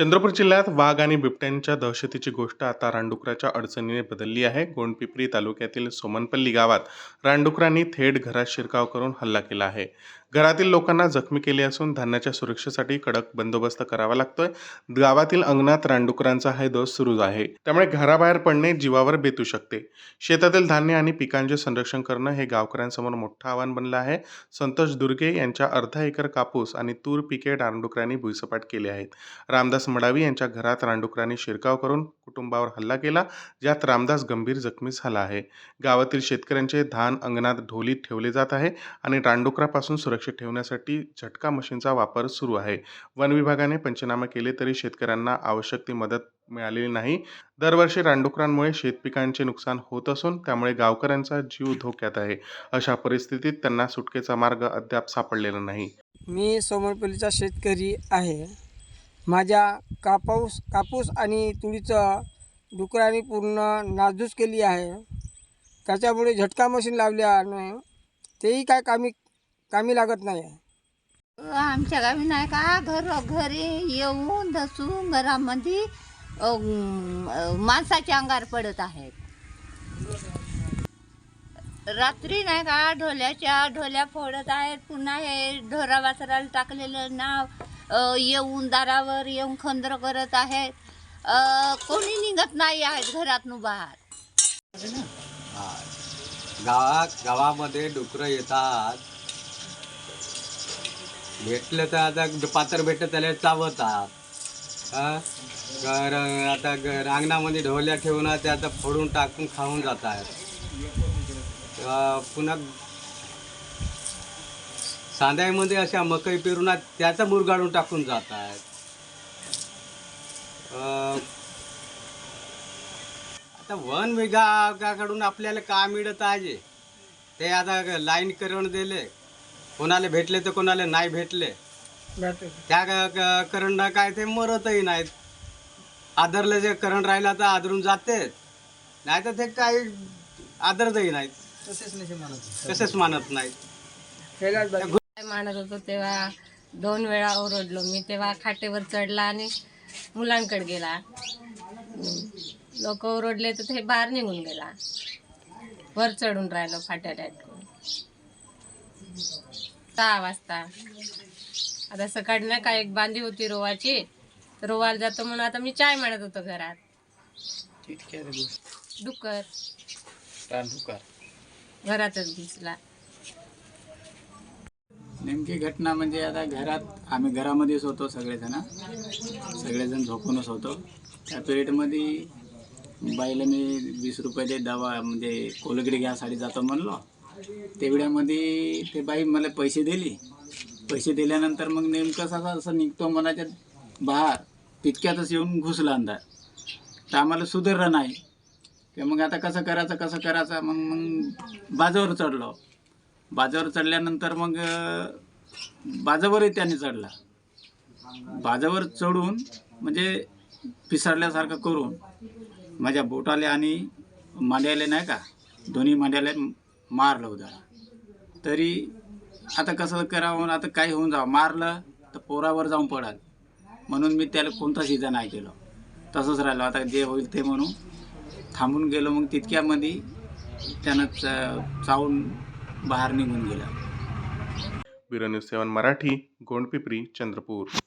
चंद्रपूर जिल्ह्यात वाघ आणि बिबट्यांच्या दहशतीची गोष्ट आता रानडुकराच्या अडचणीने बदलली आहे. गोंडपिपरी तालुक्यातील सोमनपल्ली गावात रानडुकरांनी थेट घरात शिरकाव करून हल्ला केला आहे. घरातील लोकांना जखमी केले असून धान्याच्या सुरक्षेसाठी कडक बंदोबस्त करावा लागतोय. गावातील अंगणात रानडुकरांचा हा दोष सुरू आहे. त्यामुळे घराबाहेर पडणे जीवावर बेतू शकते. शेतातील धान्य आणि पिकांचे संरक्षण करणं हे गावकऱ्यांसमोर मोठं आव्हान बनलं आहे. संतोष दुर्गे यांच्या अर्धा एकर कापूस आणि तूर पिके रानडुकरांनी भुईसपाट केले आहेत. रामदास मडावी यांच्या घरात रानडुकरांनी शिरकाव करून कुटुंबावर हल्ला केला ज्यात रामदास गंभीर जखमी झाला आहे. गावातील शेतकऱ्यांचे धान अंगणात ढोलीत ठेवले जात आहे आणि रानडुकरापासून सुरक्षित ठेवण्यासाठी झटका मशीनचा वापर सुरू आहे. वन विभागाने पंचनामे केले तरी शेतकऱ्यांना आवश्यक ती मदत मिळालेली नाही. दरवर्षी रानडुकरांमुळे शेतपिकांचे नुकसान होत असून त्यामुळे गावकऱ्यांचा जीव धोक्यात आहे. अशा परिस्थितीत त्यांना सुटकेचा मार्ग अद्याप सापडलेला नाही. मी सोमरपल्लीचा शेतकरी आहे. माझ्या कापूस कापूस आणि तुरीचं डुकरांनी पूर्ण नासधूस केली आहे. त्याच्यामुळे झटका मशीन लावल्याने तेही काय कामी कामी लागत नाही. आमच्या गावी नाही का घर घरी येऊन धसून घरामध्ये माणसाचे अंगार पडत आहेत. रात्री नाही का ढोल्याच्या ढोल्या फोडत आहेत. पुन्हा हे ढोरा वासराला टाकलेलं नाव येऊन दारावर येऊन खंदर करत आहेत. कोणी निघत नाही आहेत घरातून बाहेर. गावात गावामध्ये डुकरं येतात. भेटलं तर आता पात्र भेटलं त्याला चावतात. घर आता घर अंगणामध्ये ढोल्या ठेवून ते आता फोडून टाकून खाऊन जात आहेत पुन्हा सांध्यामध्ये अशा मकई पेरून त्याचा मुरगाडून टाकून जात आहेत अं, आता वन विभागाकडून आपल्याला का मिळत आहे. ते आता लाईन करून दिले. कोणाला भेटले तर कोणाला नाही भेटले. त्या क- क- करण काय ते मरतही नाहीत. आदरलं जे करण राहिला तर आदरून जाते. नाही तर ते काही आदरतही नाहीत. तसेच मानत. नाहीत. मानत होतो तेव्हा दोन वेळा ओरडलो मी. तेव्हा खाटेवर चढला आणि मुलांकडे गेला. लोक ओरडले तर ते बाहेर निघून गेला. वर चढून राहिलो फाट्याला अटकून सहा वाजता. आता सकाळी ना काय एक बांधी होती रोवाची. रोवाला जातो म्हणून आता मी चाय म्हणत होतो घरात. डुक्कर. घरातच घुसला. नेमकी घटना म्हणजे आता घरात आम्ही घरामध्येच होतो सगळेजण. सगळेजण झोपूनच होतो. त्या पिरियडमध्ये बाईला मी वीस रुपये दे दवा म्हणजे कोलगडी घ्यासाठी जातो म्हणलो. तेवढ्यामध्ये ते बाई मला पैसे दिली. पैसे दिल्यानंतर मग नेमकं असा असं निघतो मनाच्या बाहेर. तितक्यातच येऊन घुसला अंधार. तर आम्हाला सुधारलं नाही. ते मग आता कसं करायचं कसं करायचं? मग मग बाजावर चढलो. बाजावर चढल्यानंतर मग बाजावरही त्याने चढला. बाजावर चढून म्हणजे पिसाळल्यासारखं करून माझ्या बोटाले आणि मांड्याले नाही का दोन्ही मांड्याले मारलं होतं तरी आता कसं करावं आता काही होऊन जावं. मारलं तर पोरावर जाऊन पडाल. म्हणून मी त्याला कोणताच इजा नाही केलं. तसंच राहिलो. आता जे होईल ते म्हणून थांबून गेलो मग तितक्यामध्ये त्यानं च चावून बाहेर निघून गेला bureau news seven Marathi Gondpipari Chandrapur.